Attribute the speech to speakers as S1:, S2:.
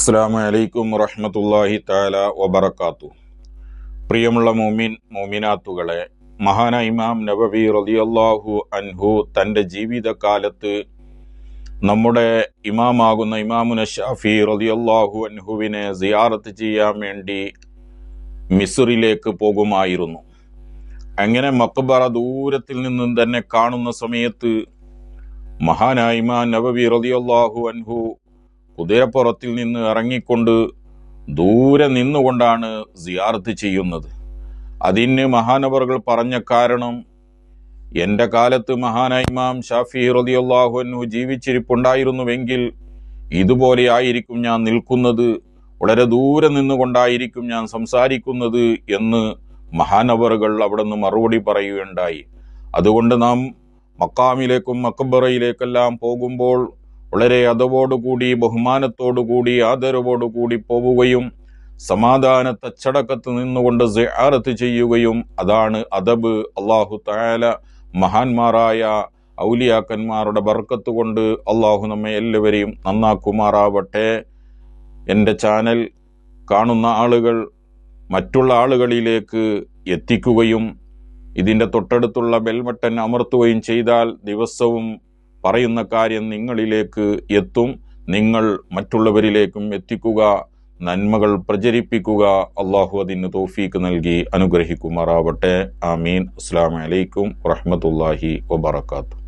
S1: അസ്സാം വലൈക്കും വറഹമത്തല്ലാഹി താല വബർക്കാത്തു പ്രിയമുള്ള മോമിൻ മോമിനാത്തുകളെ മഹാന ഇമാം നബവി റളിയല്ലാഹു അൻഹു തന്റെ ജീവിതകാലത്ത് നമ്മുടെ ഇമാമാകുന്ന ഇമാമുന ഷാഫി റളിയല്ലാഹു അൻഹുവിനെ സിയാറത്ത് ചെയ്യാൻ വേണ്ടി മിസുറിലേക്ക് പോകുമായിരുന്നു. അങ്ങനെ മക്ബറ ദൂരത്തിൽ നിന്നും തന്നെ കാണുന്ന സമയത്ത് മഹാനായ നബബി നബവി റളിയല്ലാഹു അൻഹു കുതിരപ്പുറത്തിൽ നിന്ന് ഇറങ്ങിക്കൊണ്ട് ദൂരെ നിന്നുകൊണ്ടാണ് സിയാർത്ത് ചെയ്യുന്നത്. അതിന് മഹാനവറുകൾ പറഞ്ഞ കാരണം എന്റെ കാലത്ത് മഹാനൈമാം ഷാഫി അൻഹു ജീവിച്ചിരിപ്പുണ്ടായിരുന്നുവെങ്കിൽ ഇതുപോലെ ആയിരിക്കും ഞാൻ നിൽക്കുന്നത് വളരെ ദൂരെ നിന്നുകൊണ്ടായിരിക്കും ഞാൻ സംസാരിക്കുന്നത് എന്ന് മഹാനവറുകൾ അവിടെ നിന്ന് മറുപടി പറയുകയുണ്ടായി. അതുകൊണ്ട് നാം മക്കാമിലേക്കും മക്കബറയിലേക്കെല്ലാം പോകുമ്പോൾ വളരെ അതവോടുകൂടി ബഹുമാനത്തോടുകൂടി ആദരവോടുകൂടി പോവുകയും സമാധാന തച്ചടക്കത്ത് നിന്നുകൊണ്ട് സിയാറത്ത് ചെയ്യുകയും അതാണ് അദബ് അള്ളാഹു തായാല മഹാന്മാരായ ഔലിയാക്കന്മാരുടെ ബർക്കത്ത് കൊണ്ട് അള്ളാഹു നമ്മെ എല്ലാവരെയും നന്നാക്കുമാറാവട്ടെ. എന്റെ ചാനൽ കാണുന്ന ആളുകൾ മറ്റുള്ള ആളുകളിലേക്ക് എത്തിക്കുകയും ഇതിന്റെ തൊട്ടടുത്തുള്ള ബെൽമട്ടൻ അമർത്തുകയും ചെയ്താൽ ദിവസവും പറയുന്ന കാര്യം നിങ്ങളിലേക്ക് എത്തും. നിങ്ങൾ മറ്റുള്ളവരിലേക്കും എത്തിക്കുക. നന്മകൾ പ്രചരിപ്പിക്കുക. അള്ളാഹു അതിന് തോഫീക്ക് നൽകി അനുഗ്രഹിക്കുമാറാവട്ടെ. ആമീൻ. അസ്സാം വലൈക്കും വറഹമത്തല്ലാഹി വബർക്കാത്തു